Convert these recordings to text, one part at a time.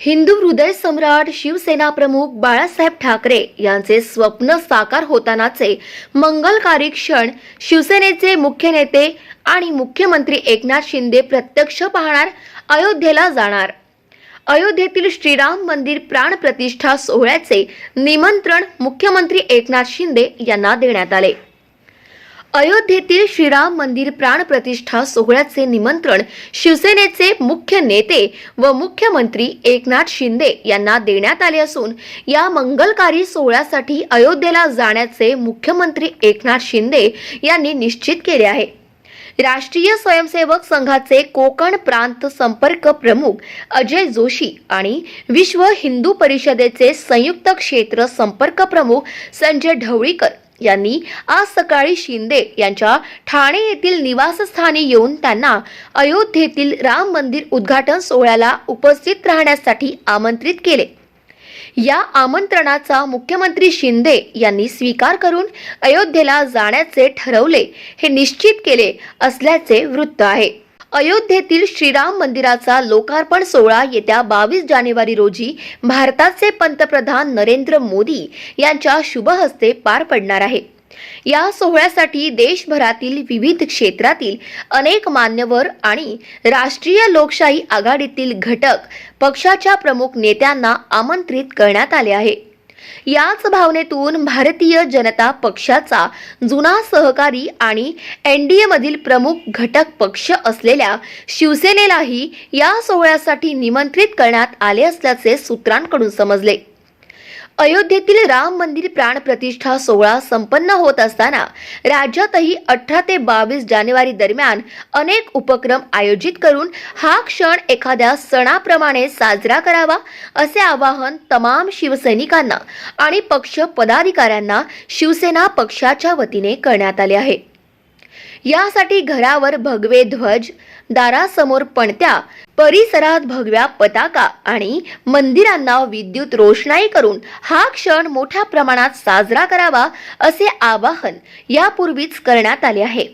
हिंदू हृदय सम्राट शिवसेना प्रमुख बाळासाहेब ठाकरे यांचे स्वप्न साकार होतानाचे मंगलकारी क्षण शिवसेनेचे मुख्य नेते आणि मुख्यमंत्री एकनाथ शिंदे प्रत्यक्ष पाहणार अयोध्येला जाणार. अयोध्येतील श्रीराम मंदिर प्राणप्रतिष्ठा सोहळ्याचे निमंत्रण मुख्यमंत्री एकनाथ शिंदे यांना देण्यात आले. अयोध्येतील श्रीराम मंदिर प्राणप्रतिष्ठा सोहळ्याचे निमंत्रण शिवसेनेचे मुख्य नेते व मुख्यमंत्री एकनाथ शिंदे यांना देण्यात आले असून या मंगलकारी सोहळ्यासाठी अयोध्येला जाण्याचे मुख्यमंत्री एकनाथ शिंदे यांनी निश्चित केले आहे. राष्ट्रीय स्वयंसेवक संघाचे कोकण प्रांत संपर्क प्रमुख अजय जोशी आणि विश्व हिंदू परिषदेचे संयुक्त क्षेत्र संपर्क प्रमुख संजय ढवळीकर यांनी आज सकाळी शिंदे यांच्या ठाणे येथील निवासस्थानी येऊन त्यांना अयोध्येतील राम मंदिर उद्घाटन सोहळ्याला उपस्थित राहण्यासाठी आमंत्रित केले. या आमंत्रणाचा मुख्यमंत्री शिंदे यांनी स्वीकार करून अयोध्येला जाण्याचे ठरवले हे निश्चित केले असल्याचे वृत्त आहे. अयोध्येतील श्रीराम मंदिराचा लोकार्पण सोहळा येत्या बावीस जानेवारी रोजी भारताचे पंतप्रधान नरेंद्र मोदी यांच्या शुभ हस्ते पार पडणार आहे. या सोहळ्यासाठी देशभरातील विविध क्षेत्रातील अनेक मान्यवर आणि राष्ट्रीय लोकशाही आघाडीतील घटक पक्षाच्या प्रमुख नेत्यांना आमंत्रित करण्यात आले आहे. याच भावनेतून भारतीय जनता पक्षाचा जुना सहकारी आणि एन डी एमधील प्रमुख घटक पक्ष असलेल्या शिवसेनेलाही या सोहळ्यासाठी निमंत्रित करण्यात आले असल्याचे सूत्रांकडून समजले. अयोध्येतील राम मंदिर प्राणप्रतिष्ठा सोहळा संपन्न होत असताना राज्यातही अठरा ते बावीस जानेवारी दरम्यान अनेक उपक्रम आयोजित करून हा क्षण एखाद्या सणाप्रमाणे साजरा करावा असे आवाहन तमाम शिवसैनिकांना आणि पक्ष पदाधिकाऱ्यांना शिवसेना पक्षाच्या वतीने करण्यात आले आहे. यासाठी घरावर भगवे ध्वज दारासमोर पणत्या परिसरात भगव्या पताका आणि मंदिरांना विद्युत रोषणाई करून हा क्षण मोठ्या प्रमाणात साजरा करावा असे आवाहन यापूर्वीच करण्यात आले आहे.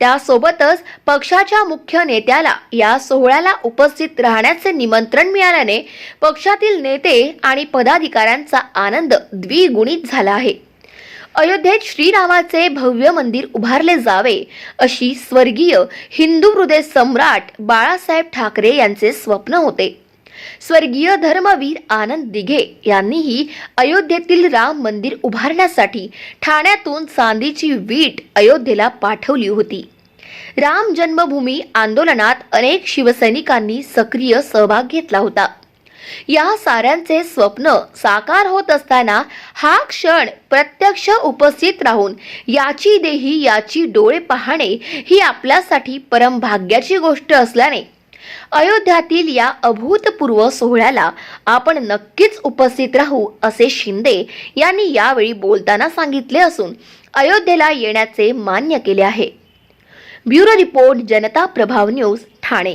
त्यासोबतच पक्षाच्या मुख्य नेत्याला या सोहळ्याला उपस्थित राहण्याचे निमंत्रण मिळाल्याने पक्षातील नेते आणि पदाधिकाऱ्यांचा आनंद द्विगुणित झाला आहे. अयोध्येत श्रीरामाचे भव्य मंदिर उभारले जावे अशी स्वर्गीय हिंदू हृदय सम्राट बाळासाहेब ठाकरे यांचे स्वप्न होते. स्वर्गीय धर्मवीर आनंद दिघे यांनीही अयोध्येतील राम मंदिर उभारण्यासाठी ठाण्यातून चांदीची वीट अयोध्येला पाठवली होती. राम जन्मभूमी आंदोलनात अनेक शिवसैनिकांनी सक्रिय सहभाग घेतला होता. या साऱ्यांचे स्वप्न साकार होत असताना हा क्षण प्रत्यक्ष उपस्थित राहून याची देही याची डोळे पाहणे ही आपल्यासाठी परमभाग्याची गोष्ट असल्याने अयोध्यातील या अभूतपूर्व सोहळ्याला आपण नक्कीच उपस्थित राहू असे शिंदे यांनी यावेळी बोलताना सांगितले असून अयोध्येला येण्याचे मान्य केले आहे. Bureau report Janata Prabhav news Thane.